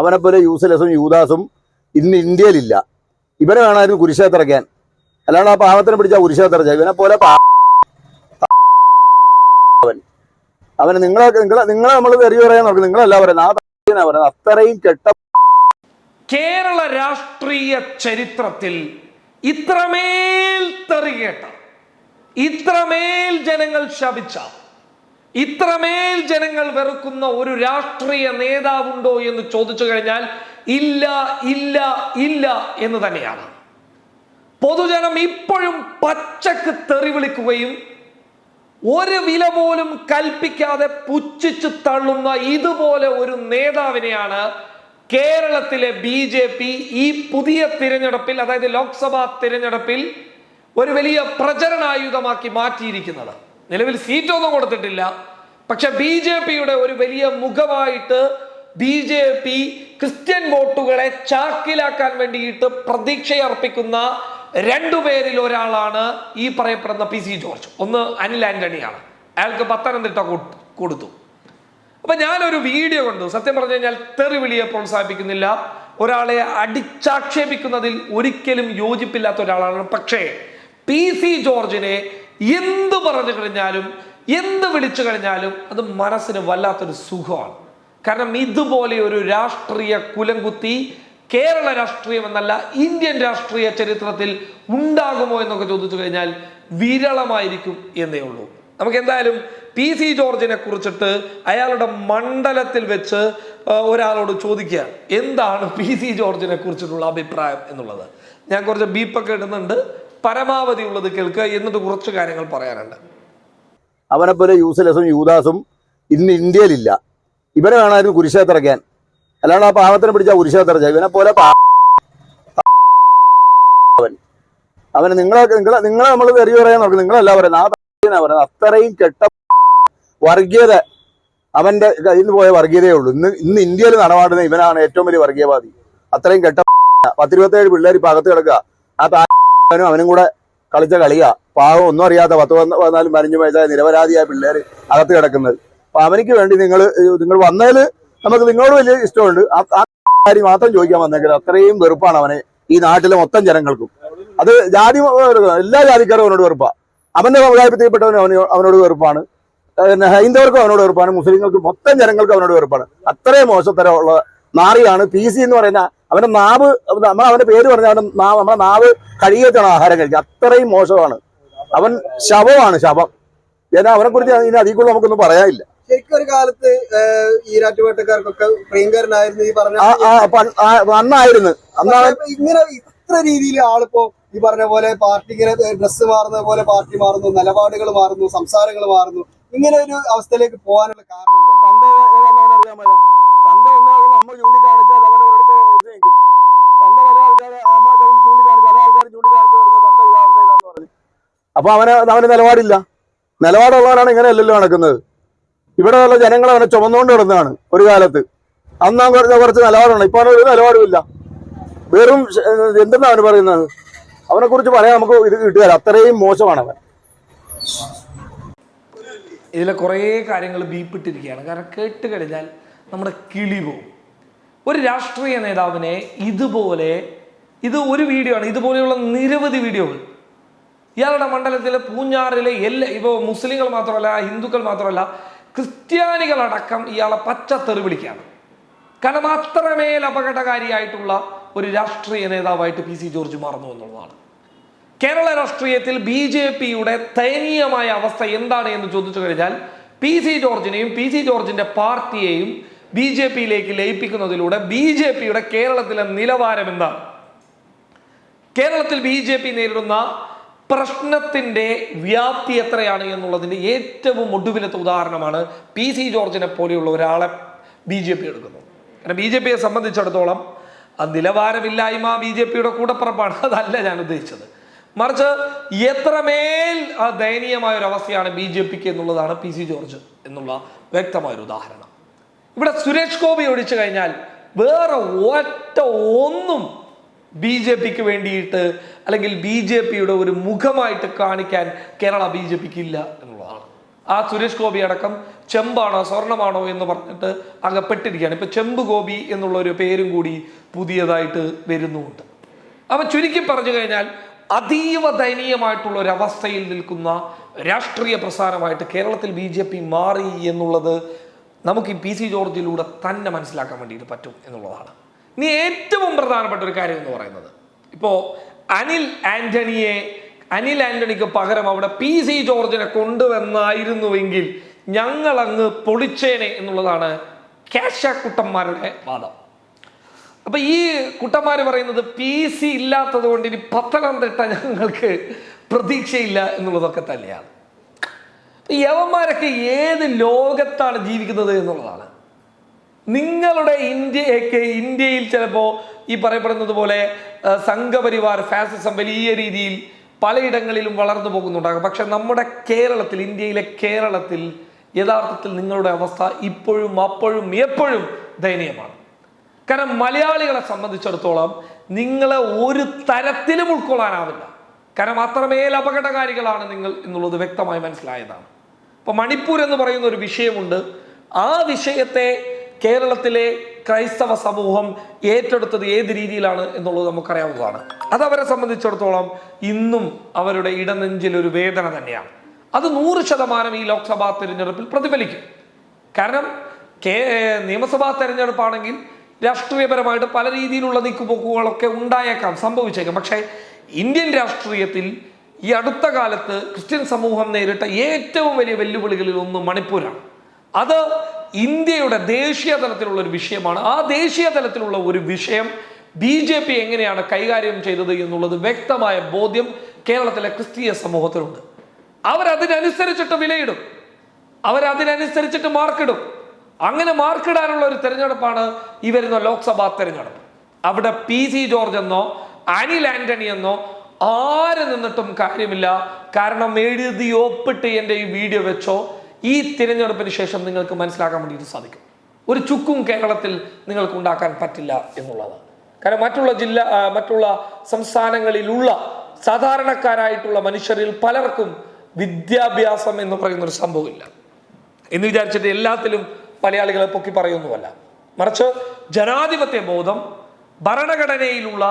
അവനെ പോലെ യൂസ്ലെസും യൂദാസും ഇന്ന് ഇന്ത്യയിലില്ല. ഇവരെ വേണമായിരുന്നു കുരിശേത്തിറക്കാൻ അല്ലാണ്ട് ആ പാവത്തിനെ പിടിച്ച കുരിശേത്തിറച്ച ഇവനെ പോലെ അവൻ. അവന് നിങ്ങളെ നിങ്ങളെ നിങ്ങളെ നമ്മൾ തെറി പറയാൻ നോക്കും. നിങ്ങളല്ല പറയുന്നത്. പറയുന്നത് അത്രയും കെട്ട കേരള രാഷ്ട്രീയ ചരിത്രത്തിൽ ഇത്രമേൽ തെറികേട്ട ഇത്രമേൽ ജനങ്ങൾ ശപിച്ച ഇത്രമേൽ ജനങ്ങൾ വെറുക്കുന്ന ഒരു രാഷ്ട്രീയ നേതാവുണ്ടോ എന്ന് ചോദിച്ചു കഴിഞ്ഞാൽ ഇല്ല ഇല്ല ഇല്ല എന്ന് തന്നെയാണ്. പൊതുജനം ഇപ്പോഴും പച്ചക്ക് തെറിവിളിക്കുകയും ഒരു വില പോലും കൽപ്പിക്കാതെ പുച്ഛിച്ച് തള്ളുന്ന ഇതുപോലെ ഒരു നേതാവിനെയാണ് കേരളത്തിലെ ബി ജെ പി ഈ പുതിയ തിരഞ്ഞെടുപ്പിൽ അതായത് ലോക്സഭാ തിരഞ്ഞെടുപ്പിൽ ഒരു വലിയ പ്രചരണായുധമാക്കി മാറ്റിയിരിക്കുന്നത്. നിലവിൽ സീറ്റൊന്നും കൊടുത്തിട്ടില്ല. പക്ഷെ ബി ജെ പിയുടെ ഒരു വലിയ മുഖമായിട്ട് ബി ജെ പി ക്രിസ്ത്യൻ വോട്ടുകളെ ചാക്കിലാക്കാൻ വേണ്ടിയിട്ട് പ്രതീക്ഷയർപ്പിക്കുന്ന രണ്ടുപേരിൽ ഒരാളാണ് ഈ പറയപ്പെടുന്ന പി സി ജോർജ്. ഒന്ന് അനിൽ ആന്റണിയാണ്. അയാൾക്ക് പത്തനംതിട്ട കൊട്- കൊടുത്തു. അപ്പൊ ഞാനൊരു വീഡിയോ കണ്ടു. സത്യം പറഞ്ഞു കഴിഞ്ഞാൽ തെറി വിളിയെ പ്രോത്സാഹിപ്പിക്കുന്നില്ല. ഒരാളെ അടിച്ചാക്ഷേപിക്കുന്നതിൽ ഒരിക്കലും യോജിപ്പില്ലാത്ത ഒരാളാണ്. പക്ഷേ പി സി ജോർജിനെ എന്ത് പറഞ്ഞു കഴിഞ്ഞാലും എന്ത് വിളിച്ചു കഴിഞ്ഞാലും അത് മനസ്സിന് വല്ലാത്തൊരു സുഖമാണ്. കാരണം ഇതുപോലെ ഒരു രാഷ്ട്രീയ കുലംകുത്തി കേരള രാഷ്ട്രീയം എന്നല്ല ഇന്ത്യൻ രാഷ്ട്രീയ ചരിത്രത്തിൽ ഉണ്ടാകുമോ എന്നൊക്കെ ചോദിച്ചു കഴിഞ്ഞാൽ വിരളമായിരിക്കും എന്നേ ഉള്ളൂ. നമുക്ക് എന്തായാലും പി സി ജോർജിനെ കുറിച്ചിട്ട് അയാളുടെ മണ്ഡലത്തിൽ വെച്ച് ഒരാളോട് ചോദിക്കുക. എന്താണ് പി സി ജോർജിനെ കുറിച്ചിട്ടുള്ള അഭിപ്രായം എന്നുള്ളത്. ഞാൻ കുറച്ച് ബീപ്പൊക്കെ ഇടുന്നുണ്ട്. പരമാവധി ഉള്ളത് കേൾക്കുക എന്നിട്ട് കുറച്ച് കാര്യങ്ങൾ പറയാനുണ്ട്. അവനെ പോലെ യൂസ്ലെസും യൂദാസും ഇന്ന് ഇന്ത്യയിലില്ല. ഇവരെ വേണമായിരുന്നു കുരിശേത്തിറക്കാൻ അല്ലാണ്ട് ആ പാവത്തിനെ പിടിച്ച കുരിശേത്തിറച്ച ഇവനെ പോലെ അവൻ. അവന് നിങ്ങളെ നിങ്ങളെ നിങ്ങളെ നമ്മൾ തെറി പറയാൻ നോക്കും. നിങ്ങളല്ല പറയുന്നത്. ആ പറയുന്ന പറയുന്നത്. അത്രയും കെട്ട വർഗീയത അവന്റെ കയ്യിൽ നിന്ന് പോയ വർഗീയതയേ ഉള്ളൂ. ഇന്ന് ഇന്ന് ഇന്ത്യയിൽ നടമാടുന്ന ഇവനാണ് ഏറ്റവും വലിയ വർഗീയവാദി. അത്രയും കെട്ട പത്തിരുപത്തേഴ് പിള്ളേർ ഇപ്പൊ അകത്ത് കിടക്കുക. ആ താനും അവനും കൂടെ കളിച്ച കളിയാ. പാവം ഒന്നും അറിയാത്ത പത്ത് പന്ത് പതിനാലും പതിനഞ്ച് വയസ്സായ നിരപരാധിയായ പിള്ളേർ അകത്ത് കിടക്കുന്നത്. അപ്പൊ അവനിക്ക് വേണ്ടി നിങ്ങൾ നിങ്ങൾ വന്നതിൽ നമുക്ക് നിങ്ങളോട് വലിയ ഇഷ്ടമുണ്ട്. ആ ആ കാര്യം മാത്രം ചോദിക്കാൻ വന്നെങ്കിൽ അത്രയും വെറുപ്പാണ് അവനെ ഈ നാട്ടിലെ മൊത്തം ജനങ്ങൾക്കും. അത് ജാതി എല്ലാ ജാതിക്കാരും അവനോട് വെറുപ്പാ. അവന്റെ സമുദായത്തിൽപ്പെട്ടവന് അവന് അവനോട് വെറുപ്പാണ്. പിന്നെ ഹൈന്ദവർക്കും അവനോട് വെറുപ്പാണ്. മുസ്ലിങ്ങൾക്കും മൊത്തം ജനങ്ങൾക്കും അവനോട് വെറുപ്പാണ്. അത്രയും മോശത്തരമുള്ള നാറിയാണ് പി സി എന്ന് പറയുന്ന അവന്റെ നാവ് നമ്മൾ അവന്റെ പേര് പറഞ്ഞ അവന്റെ നാവ് നമ്മുടെ നാവ് കഴുകിയിട്ടാണ് ആഹാരം കഴിക്കുക. അത്രയും മോശമാണ്. അവൻ ശവമാണ് ശവം. ഏതാ അവനെ കുറിച്ച് ഇനി അധികം കൂടുതൽ നമുക്കൊന്നും പറയാനില്ല. ശരിക്കും ഒരു കാലത്ത് ഏഹ്, ഈരാറ്റുപേട്ടക്കാർക്കൊക്കെ പ്രിയങ്കരനായിരുന്നു ഈ പറഞ്ഞ അന്നായിരുന്നു അന്നാണ് ഇങ്ങനെ ഇത്ര രീതിയിൽ ആളിപ്പോ ഈ പറഞ്ഞ പോലെ പാർട്ടി ഇങ്ങനെ ഡ്രസ്സ് മാറുന്ന പോലെ പാർട്ടി മാറുന്നു നിലപാടുകൾ മാറുന്നു സംസാരങ്ങൾ മാറുന്നു. ഇങ്ങനെ ഒരു അവസ്ഥയിലേക്ക് പോകാനുള്ള കാരണം എന്താ തന്റെ ഒന്നാകുന്ന അമ്മ ചൂണ്ടിക്കാണിച്ചാൽ അവൻ പറഞ്ഞ അപ്പൊ അവന് അവന് നിലപാടില്ല. നിലപാടുള്ളവനാണ് ഇങ്ങനെ അല്ലല്ലോ നടക്കുന്നത് ഇവിടെയുള്ള ജനങ്ങൾ അവനെ ചുമന്നുകൊണ്ട് കിടന്നതാണ് ഒരു കാലത്ത്. അന്നാ കുറച്ച് കുറച്ച് നിലപാടാണ് ഇപ്പൊ അവനൊരു നിലപാടുമില്ല. വെറും എന്തെന്നാ അവന് പറയുന്നത്? അവനെ കുറിച്ച് പറയാൻ നമുക്ക് ഇത് കിട്ടുകയില്ല. അത്രയും മോശമാണ് അവൻ. ഇതിലെ കുറേ കാര്യങ്ങൾ ബീപ്പിട്ടിരിക്കുകയാണ്. കാരണം കേട്ട് കഴിഞ്ഞാൽ നമ്മുടെ കിളി പോവും. ഒരു രാഷ്ട്രീയ നേതാവിനെ ഇതുപോലെ ഇത് ഒരു വീഡിയോ ആണ്. ഇതുപോലെയുള്ള നിരവധി വീഡിയോകൾ ഇയാളുടെ മണ്ഡലത്തിലെ പൂഞ്ഞാറിലെ എല്ലാ ഇപ്പോൾ മുസ്ലിങ്ങൾ മാത്രമല്ല ഹിന്ദുക്കൾ മാത്രമല്ല ക്രിസ്ത്യാനികളടക്കം ഇയാളെ പച്ചത്തെറി വിളിക്കുകയാണ്. കാരണം അത്രമേൽ അപകടകാരിയായിട്ടുള്ള ഒരു രാഷ്ട്രീയ നേതാവായിട്ട് പി സി ജോർജ് മാറുന്നു എന്നുള്ളതാണ്. കേരള രാഷ്ട്രീയത്തിൽ ബി ജെ പിയുടെ ദയനീയമായ അവസ്ഥ എന്താണ് എന്ന് ചോദിച്ചു കഴിഞ്ഞാൽ പി സി ജോർജിനെയും പി സി ജോർജിന്റെ പാർട്ടിയെയും ബി ജെ പിയിലേക്ക് ലയിപ്പിക്കുന്നതിലൂടെ ബി ജെ പിയുടെ കേരളത്തിലെ നിലവാരം എന്താണ്? കേരളത്തിൽ ബി ജെ പി നേരിടുന്ന പ്രശ്നത്തിന്റെ വ്യാപ്തി എത്രയാണ് എന്നുള്ളതിന്റെ ഏറ്റവും ഒടുവിലത്തെ ഉദാഹരണമാണ് പി സി ജോർജിനെ പോലെയുള്ള ഒരാളെ ബി ജെ പി എടുക്കുന്നത് കാരണം ബി ജെ പിയെ സംബന്ധിച്ചിടത്തോളം നിലവാരമില്ലായ്മ ബി ജെ പിയുടെ കൂടപ്പുറപ്പാണ്. അതല്ല ഞാൻ ഉദ്ദേശിച്ചത്. മറിച്ച് എത്രമേൽ ആ ദയനീയമായ ഒരു അവസ്ഥയാണ് ബി ജെ പിക്ക് എന്നുള്ളതാണ് പി സി ജോർജ് എന്നുള്ള വ്യക്തമായൊരു ഉദാഹരണം. ഇവിടെ സുരേഷ് ഗോപി ഒഴിച്ചു കഴിഞ്ഞാൽ വേറെ ഒറ്റ ഒന്നും ബി ജെ പിക്ക് വേണ്ടിയിട്ട് അല്ലെങ്കിൽ ബി ജെ പിയുടെ ഒരു മുഖമായിട്ട് കാണിക്കാൻ കേരള ബി ജെ പിക്ക് ഇല്ല എന്നുള്ളതാണ്. ആ സുരേഷ് ഗോപി അടക്കം ചെമ്പാണോ സ്വർണമാണോ എന്ന് പറഞ്ഞിട്ട് അകപ്പെട്ടിരിക്കുകയാണ്. ഇപ്പൊ ചെമ്പ് ഗോപി എന്നുള്ള ഒരു പേരും കൂടി പുതിയതായിട്ട് വരുന്നുണ്ട് അപ്പൊ ചുരുക്കി പറഞ്ഞു കഴിഞ്ഞാൽ അതീവ ദയനീയമായിട്ടുള്ള ഒരു അവസ്ഥയിൽ നിൽക്കുന്ന രാഷ്ട്രീയ പ്രസാരമായിട്ട് കേരളത്തിൽ ബി ജെ പി മാറി എന്നുള്ളത് നമുക്ക് ഈ പി സി ജോർജിലൂടെ തന്നെ മനസ്സിലാക്കാൻ വേണ്ടിയിട്ട് പറ്റും എന്നുള്ളതാണ്. ഇനി ഏറ്റവും പ്രധാനപ്പെട്ട ഒരു കാര്യം എന്ന് പറയുന്നത്. ഇപ്പോൾ അനിൽ ആന്റണിയെ അനിൽ ആന്റണിക്ക് പകരം അവിടെ പി സി ജോർജിനെ കൊണ്ടുവന്നായിരുന്നുവെങ്കിൽ ഞങ്ങൾ അങ്ങ് പൊളിച്ചേനെ എന്നുള്ളതാണ് കാശക്കുട്ടന്മാരുടെ വാദം. അപ്പൊ ഈ കുട്ടന്മാർ പറയുന്നത് പി സി ഇല്ലാത്തത് കൊണ്ട് ഇനി പത്തനംതിട്ട ഞങ്ങൾക്ക് പ്രതീക്ഷയില്ല എന്നുള്ളതൊക്കെ തന്നെയാണ്. യവന്മാരൊക്കെ ഏത് ലോകത്താണ് ജീവിക്കുന്നത് എന്നുള്ളതാണ്. നിങ്ങളുടെ ഇന്ത്യയൊക്കെ ഇന്ത്യയിൽ ചിലപ്പോൾ ഈ പറയപ്പെടുന്നത് പോലെ സംഘപരിവാർ ഫാസിസം വലിയ രീതിയിൽ പലയിടങ്ങളിലും വളർന്നു പോകുന്നുണ്ടാകും. പക്ഷെ നമ്മുടെ കേരളത്തിൽ ഇന്ത്യയിലെ കേരളത്തിൽ യഥാർത്ഥത്തിൽ നിങ്ങളുടെ അവസ്ഥ ഇപ്പോഴും അപ്പോഴും എപ്പോഴും ദയനീയമാണ്. കാരണം മലയാളികളെ സംബന്ധിച്ചിടത്തോളം നിങ്ങളെ ഒരു തരത്തിലും ഉൾക്കൊള്ളാനാവില്ല. കാരണം അത്രമേൽ അപകടകാരികളാണ് നിങ്ങൾ എന്നുള്ളത് വ്യക്തമായി മനസ്സിലായതാണ്. ഇപ്പൊ മണിപ്പൂർ എന്ന് പറയുന്ന ഒരു വിഷയമുണ്ട്. ആ വിഷയത്തെ കേരളത്തിലെ ക്രൈസ്തവ സമൂഹം ഏറ്റെടുത്തത് ഏത് രീതിയിലാണ് എന്നുള്ളത് നമുക്കറിയാവുന്നതാണ്. അതവരെ സംബന്ധിച്ചിടത്തോളം ഇന്നും അവരുടെ ഇടനെഞ്ചിൽ ഒരു വേദന തന്നെയാണ്. അത് നൂറ് ശതമാനം ഈ ലോക്സഭാ തിരഞ്ഞെടുപ്പിൽ പ്രതിഫലിക്കും. കാരണം കേ നിയമസഭാ തെരഞ്ഞെടുപ്പാണെങ്കിൽ രാഷ്ട്രീയപരമായിട്ട് പല രീതിയിലുള്ള നീക്കുപോക്കുകളൊക്കെ ഉണ്ടായേക്കാം സംഭവിച്ചേക്കാം. പക്ഷേ ഇന്ത്യൻ രാഷ്ട്രീയത്തിൽ ഈ അടുത്ത കാലത്ത് ക്രിസ്ത്യൻ സമൂഹം നേരിട്ട ഏറ്റവും വലിയ വെല്ലുവിളികളിൽ ഒന്ന് മണിപ്പൂരാണ്. അത് ഇന്ത്യയുടെ ദേശീയ തലത്തിലുള്ള ഒരു വിഷയമാണ്. ആ ദേശീയ തലത്തിലുള്ള ഒരു വിഷയം ബി ജെ പി എങ്ങനെയാണ് കൈകാര്യം ചെയ്തത് എന്നുള്ളത് വ്യക്തമായ ബോധ്യം കേരളത്തിലെ ക്രിസ്തീയ സമൂഹത്തിലുണ്ട്. അവരതിനനുസരിച്ചിട്ട് വിലയിടും. അവരതിനനുസരിച്ചിട്ട് മാർക്കിടും. അങ്ങനെ മാർക്കിടാനുള്ള ഒരു തെരഞ്ഞെടുപ്പാണ് ഈ വരുന്ന ലോക്സഭാ തെരഞ്ഞെടുപ്പ്. അവിടെ പി സി ജോർജ് എന്നോ അനിൽ ആന്റണി എന്നോ ആര് നിന്നിട്ടും കാര്യമില്ല. കാരണം എഴുതി ഒപ്പിട്ട് എന്റെ ഈ വീഡിയോ വെച്ചോ ഈ തിരഞ്ഞെടുപ്പിന് ശേഷം നിങ്ങൾക്ക് മനസ്സിലാക്കാൻ വേണ്ടിയിട്ട് സാധിക്കും. ഒരു ചുക്കും കേരളത്തിൽ നിങ്ങൾക്ക് ഉണ്ടാക്കാൻ പറ്റില്ല എന്നുള്ളതാണ് കാരണം മറ്റുള്ള ജില്ല മറ്റുള്ള സംസ്ഥാനങ്ങളിലുള്ള സാധാരണക്കാരായിട്ടുള്ള മനുഷ്യരിൽ പലർക്കും വിദ്യാഭ്യാസം എന്ന് പറയുന്ന ഒരു സംഭവമില്ല. എന്ന് വിചാരിച്ചിട്ട് എല്ലാത്തിലും മലയാളികളെ പൊക്കി പറയുന്നുമല്ല മറിച്ച് ജനാധിപത്യ ബോധം ഭരണഘടനയിലുള്ള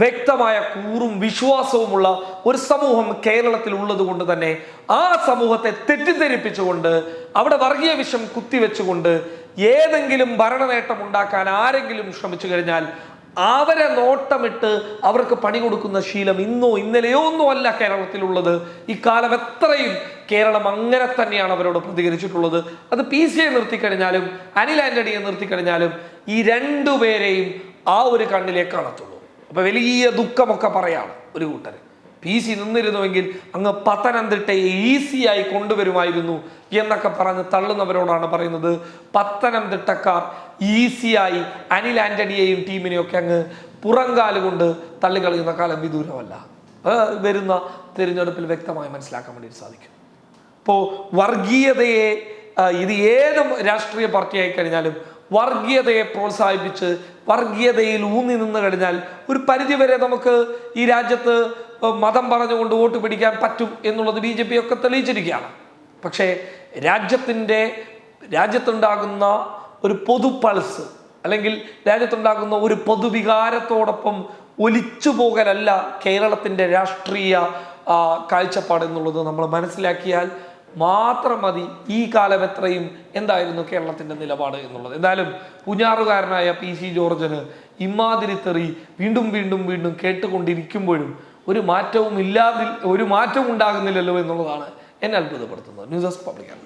വ്യക്തമായ കൂറും വിശ്വാസവുമുള്ള ഒരു സമൂഹം കേരളത്തിൽ ഉള്ളത് കൊണ്ട് തന്നെ ആ സമൂഹത്തെ തെറ്റിദ്ധരിപ്പിച്ചുകൊണ്ട് അവിടെ വർഗീയ വിഷം കുത്തിവെച്ചുകൊണ്ട് ഏതെങ്കിലും ഭരണനേട്ടം ഉണ്ടാക്കാൻ ആരെങ്കിലും ശ്രമിച്ചു കഴിഞ്ഞാൽ അവരെ നോട്ടമിട്ട് അവർക്ക് പണി കൊടുക്കുന്ന ശീലം ഇന്നോ ഇന്നലെയോ ഒന്നും അല്ല കേരളത്തിലുള്ളത് ഇക്കാലം എത്രയും കേരളം അങ്ങനെ തന്നെയാണ് അവരോട് പ്രതികരിച്ചിട്ടുള്ളത്. അത് പി സി എ നിർത്തിക്കഴിഞ്ഞാലും അനിൽ ആന്റണിയെ നിർത്തിക്കഴിഞ്ഞാലും ഈ രണ്ടുപേരെയും ആ ഒരു കണ്ണിലേ കാണത്തുള്ളൂ. അപ്പൊ വലിയ ദുഃഖമൊക്കെ പറയാണ് ഒരു കൂട്ടർ പി സി നിന്നിരുന്നുവെങ്കിൽ അങ്ങ് പത്തനംതിട്ടയെ ഈസിയായി കൊണ്ടുവരുമായിരുന്നു എന്നൊക്കെ പറഞ്ഞ് തള്ളുന്നവരോടാണ് പറയുന്നത്. പത്തനംതിട്ടക്കാർ ഈസിയായി അനിൽ ആന്റണിയെയും ടീമിനെയും ഒക്കെ അങ്ങ് പുറങ്കാൽ കൊണ്ട് തള്ളിക്കളയുന്ന കാലം വിദൂരമല്ല. വരുന്ന തിരഞ്ഞെടുപ്പിൽ വ്യക്തമായി മനസ്സിലാക്കാൻ വേണ്ടി സാധിക്കും. ഇപ്പോൾ വർഗീയതയെ ഇത് ഏത് രാഷ്ട്രീയ പാർട്ടി ആയി കഴിഞ്ഞാലും വർഗീയതയെ പ്രോത്സാഹിപ്പിച്ച് വർഗീയതയിൽ ഊന്നി നിന്ന് കഴിഞ്ഞാൽ ഒരു പരിധിവരെ നമുക്ക് ഈ രാജ്യത്ത് മതം പറഞ്ഞുകൊണ്ട് വോട്ട് പിടിക്കാൻ പറ്റും എന്നുള്ളത് ബി ജെ പി ഒക്കെ തെളിയിച്ചിരിക്കുകയാണ്. പക്ഷേ രാജ്യത്തിന്റെ രാജ്യത്തുണ്ടാകുന്ന ഒരു പൊതു പൾസ് അല്ലെങ്കിൽ രാജ്യത്തുണ്ടാകുന്ന ഒരു പൊതുവികാരത്തോടൊപ്പം ഒലിച്ചു പോകലല്ല കേരളത്തിന്റെ രാഷ്ട്രീയ കാഴ്ചപ്പാട് എന്നുള്ളത് നമ്മൾ മനസ്സിലാക്കിയാൽ മാത്രം മതി ഈ കാലം എത്രയും എന്തായിരുന്നു കേരളത്തിന്റെ നിലപാട് എന്നുള്ളത്. എന്തായാലും പുഞ്ഞാറുകാരനായ പി സി ജോർജിന് ഇമാതിരി തെറി വീണ്ടും വീണ്ടും വീണ്ടും കേട്ടുകൊണ്ടിരിക്കുമ്പോഴും ഒരു മാറ്റവും ഇല്ലാതിൽ ഒരു മാറ്റവും ഉണ്ടാകുന്നില്ലല്ലോ എന്നുള്ളതാണ് എന്നെ അത്ഭുതപ്പെടുത്തുന്നത്. ന്യൂസ് പബ്ലിക്കാണ്